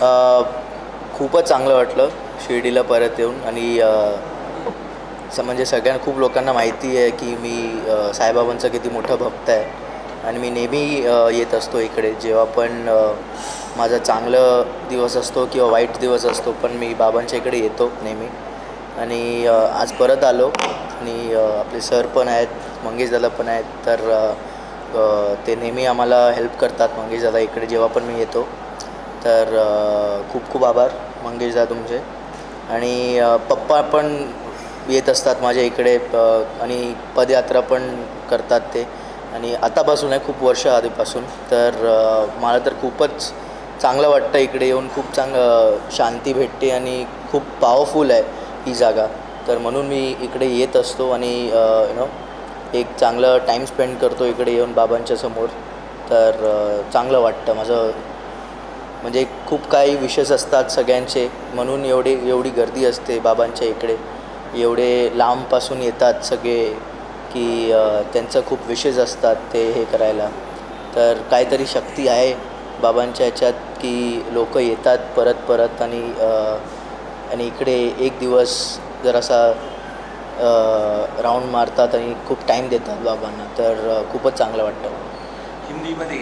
खूपच चांगलं वाटलं शिर्डीला परत येऊन आणि म्हणजे सगळ्यांना खूप लोकांना माहिती आहे की मी साईबाबांचं साईबाबांचा किती मोठा भक्त आहे आणि मी नेहमी येत असतो इकडे. जेव्हा पण माझा चांगलं दिवस असतो किंवा वाईट दिवस असतो पण मी बाबांच्या इकडे येतो नेहमी. आणि आज परत आलो आणि आपले सर पण आहेत मंगेश दादा पण आहेत तर ते नेहमी आम्हाला हेल्प करतात मंगेश दादा इकडे जेव्हा पण मी येतो. तर खूप खूप आभार मंगेशदा तुमचे. आणि पप्पा पण येत असतात माझ्या इकडे आणि पदयात्रा पण करतात ते. आणि आतापासून आहे खूप वर्ष आधीपासून. तर मला तर खूपच चांगलं वाटतं इकडे येऊन खूप चांगलं शांती भेटते आणि खूप पॉवरफुल आहे ही जागा. तर म्हणून मी इकडे येत असतो आणि यु नो एक चांगलं टाईम स्पेंड करतो इकडे येऊन बाबांच्या समोर. तर चांगलं वाटतं. माझं म्हणजे खूप काही विशेष असतात सगळ्यांचे. म्हणून एवढे एवढी गर्दी असते बाबांच्या इकडे. एवढे लांबपासून येतात सगळे की त्यांचं खूप विशेष असतात ते हे करायला. तर काहीतरी शक्ती आहे बाबांच्या ह्याच्यात की लोक येतात परत परत आणि आणि इकडे एक दिवस जरासा राऊंड मारतात आणि खूप टाईम देतात बाबांना. तर खूपच चांगलं वाटतं. हिंदीमध्ये